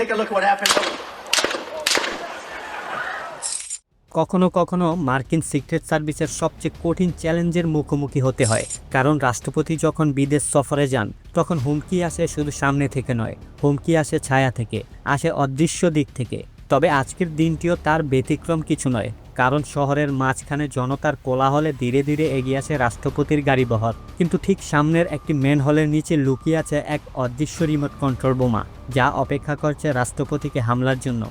Take a look what happened. কখনো কখনো মার্কিন সিক্রেট সার্ভিসের সবচেয়ে কঠিন চ্যালেঞ্জের মুখোমুখি হতে হয়, কারণ রাষ্ট্রপতি যখন বিদেশ সফরে যান, তখন হুমকি আসে শুধু সামনে থেকে নয়, হুমকি আসে ছায়া থেকে, আসে অদৃশ্য দিক থেকে তবে আজকের দিনটিও তার ব্যতিক্রম কিছু নয় কারণ শহরের মাঝখানে জনতার কোলাহলে ধীরে ধীরে এগিয়ে আসে রাষ্ট্রপতির গাড়িবহর। কিন্তু ঠিক সামনের একটি মেন হলের নিচে লুকিয়ে আছে এক অদৃশ্য রিমোট কন্ট্রোল বোমা, যা অপেক্ষা করছে রাষ্ট্রপতিকে হামলার জন্য।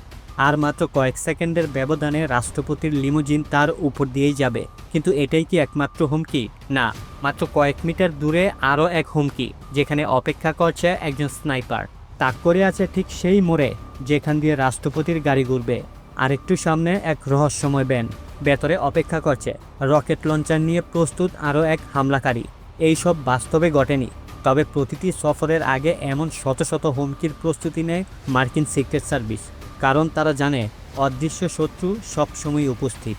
আর মাত্র কয়েক সেকেন্ডের ব্যবধানে রাষ্ট্রপতির লিমোজিন তার উপর দিয়েই যাবে। কিন্তু এটাই কি একমাত্র হুমকি? না, মাত্র কয়েক মিটার দূরে আরও এক হুমকি, যেখানে অপেক্ষা করছে একজন স্নাইপার। তাক করে আছে ঠিক সেই মোড়ে, যেখান দিয়ে রাষ্ট্রপতির গাড়ি ঘুরবে। আর একটু সামনে এক রহস্যময় ব্যান। ভেতরে অপেক্ষা করছে। রকেট লঞ্চার নিয়ে প্রস্তুত আরও এক হামলাকারী। এইসব বাস্তবে ঘটেনি। তবে প্রতিটি সফরের আগে এমন শত শত হুমকির প্রস্তুতি নেয় মার্কিন সিক্রেট সার্ভিস। কারণ তারা জানে, অদৃশ্য শত্রু সবসময় উপস্থিত।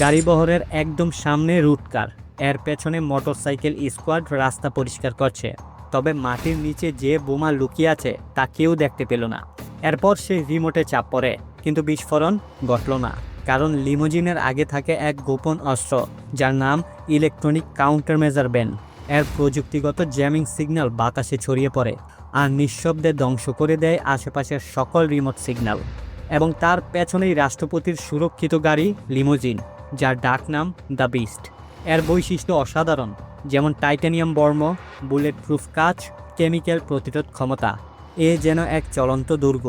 গাড়িবহরের একদম সামনে রুটকার এর পেছনে মোটরসাইকেল স্কোয়াড রাস্তা পরিষ্কার করছে। তবে মাটির নিচে যে বোমা লুকিয়ে আছে, তা কেউ দেখতে পেল না। এরপর সেই রিমোটে চাপ পড়ে, কিন্তু বিস্ফোরণ ঘটল না। কারণ লিমোজিনের আগে থাকে এক গোপন অস্ত্র, যার নাম ইলেকট্রনিক কাউন্টার মেজার ব্যান এর প্রযুক্তিগত জ্যামিং সিগন্যাল বাতাসে ছড়িয়ে পড়ে আর নিঃশব্দে ধ্বংস করে দেয় আশেপাশের সকল রিমোট সিগন্যাল। এবং তার পেছনেই রাষ্ট্রপতির সুরক্ষিত গাড়ি লিমোজিন, যার ডাক নাম দ্য বিস্ট। এর বৈশিষ্ট্য অসাধারণ, যেমন টাইটানিয়াম বর্ম বুলেট প্রুফ কাচ, কেমিক্যাল প্রতিরোধ ক্ষমতা এ যেন এক চলন্ত দুর্গ।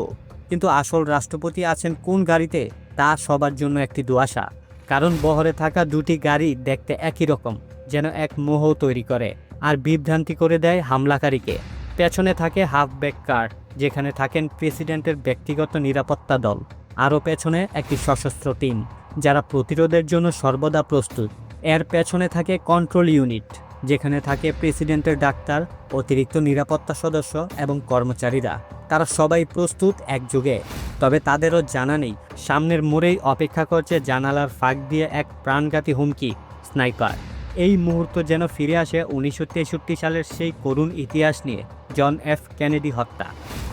কিন্তু আসল রাষ্ট্রপতি আছেন কোন গাড়িতে, তা সবার জন্য একটি দুয়াশা কারণ বহরে থাকা দুটি গাড়ি দেখতে একই রকম, যেন এক মোহ তৈরি করে, আর বিভ্রান্তি করে দেয় হামলাকারীকে। পেছনে থাকে হাফ ব্যাক কার, যেখানে থাকেন প্রেসিডেন্টের ব্যক্তিগত নিরাপত্তা দল। আরও পেছনে একটি সশস্ত্র টিম, যারা প্রতিরোধের জন্য সর্বদা প্রস্তুত। এর পেছনে থাকে কন্ট্রোল ইউনিট। যেখানে থাকে প্রেসিডেন্টের ডাক্তার, অতিরিক্ত নিরাপত্তা সদস্য এবং কর্মচারীরা। তারা সবাই প্রস্তুত একযোগে। তবে তাদেরও জানা নেই, সামনের মোড়েই অপেক্ষা করছে জানালার ফাঁক দিয়ে এক প্রাণঘাতী হুমকি, স্নাইপার। এই মুহূর্ত যেন ফিরে আসে উনিশশো তেষট্টি সালের সেই করুণ ইতিহাস নিয়ে, জন এফ কেনেডি হত্যা।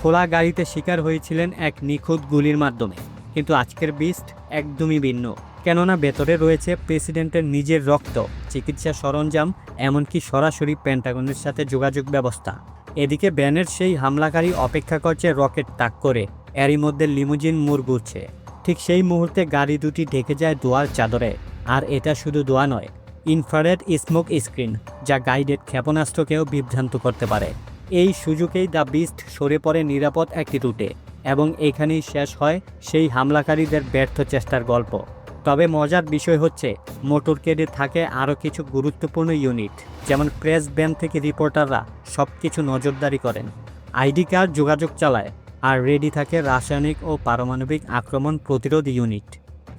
খোলা গাড়িতে শিকার হয়েছিলেন এক নিখুঁত গুলির মাধ্যমে। কিন্তু আজকের বিস্ট একদমই ভিন্ন। কেননা ভেতরে রয়েছে প্রেসিডেন্টের নিজের রক্ত। চিকিৎসা সরঞ্জাম, এমনকি সরাসরি পেন্টাগনের সাথে যোগাযোগ ব্যবস্থা। এদিকে ব্যানের সেই হামলাকারী অপেক্ষা করছে রকেট তাক করে, এরই মধ্যে লিমুজিন মুর ঘুরছে ঠিক সেই মুহূর্তে গাড়ি দুটি ঢেকে যায় দোয়ার চাদরে, আর এটা শুধু দোয়া নয়, ইনফ্রারেড স্মোক স্ক্রিন, যা গাইডেড ক্ষেপণাস্ত্রকেও বিভ্রান্ত করতে পারে। এই সুযোগেই দ্য বিস্ট সরে পড়ে নিরাপদ একটি রুটে, এবং এখানেই শেষ হয় সেই হামলাকারীদের ব্যর্থ চেষ্টার গল্প। তবে মজার বিষয় হচ্ছে, মোটরকেডে থাকে আরও কিছু গুরুত্বপূর্ণ ইউনিট, যেমন প্রেস ব্যান থেকে রিপোর্টাররা সব কিছু নজরদারি করেন। আইডি কার্ড যোগাযোগ চালায়, আর রেডি থাকে রাসায়নিক ও পারমাণবিক আক্রমণ প্রতিরোধ ইউনিট।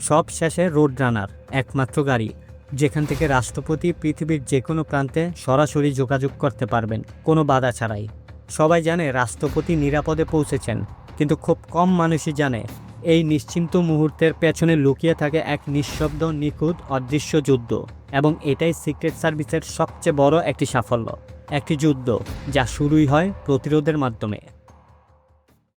সব শেষে রোড রানার, একমাত্র গাড়ি, যেখান থেকে রাষ্ট্রপতি পৃথিবীর যে কোনো প্রান্তে সরাসরি যোগাযোগ করতে পারবেন, কোনো বাধা ছাড়াই। সবাই জানে রাষ্ট্রপতি নিরাপদে পৌঁছেছেন, কিন্তু খুব কম মানুষই জানে এই নিশ্চিন্ত মুহূর্তের পেছনে লুকিয়ে থাকে এক নিঃশব্দ, নিখুঁত, অদৃশ্য যুদ্ধ এবং এটাই সিক্রেট সার্ভিসের সবচেয়ে বড় একটি সাফল্য, একটি যুদ্ধ যা শুরুই হয় প্রতিরোধের মাধ্যমে।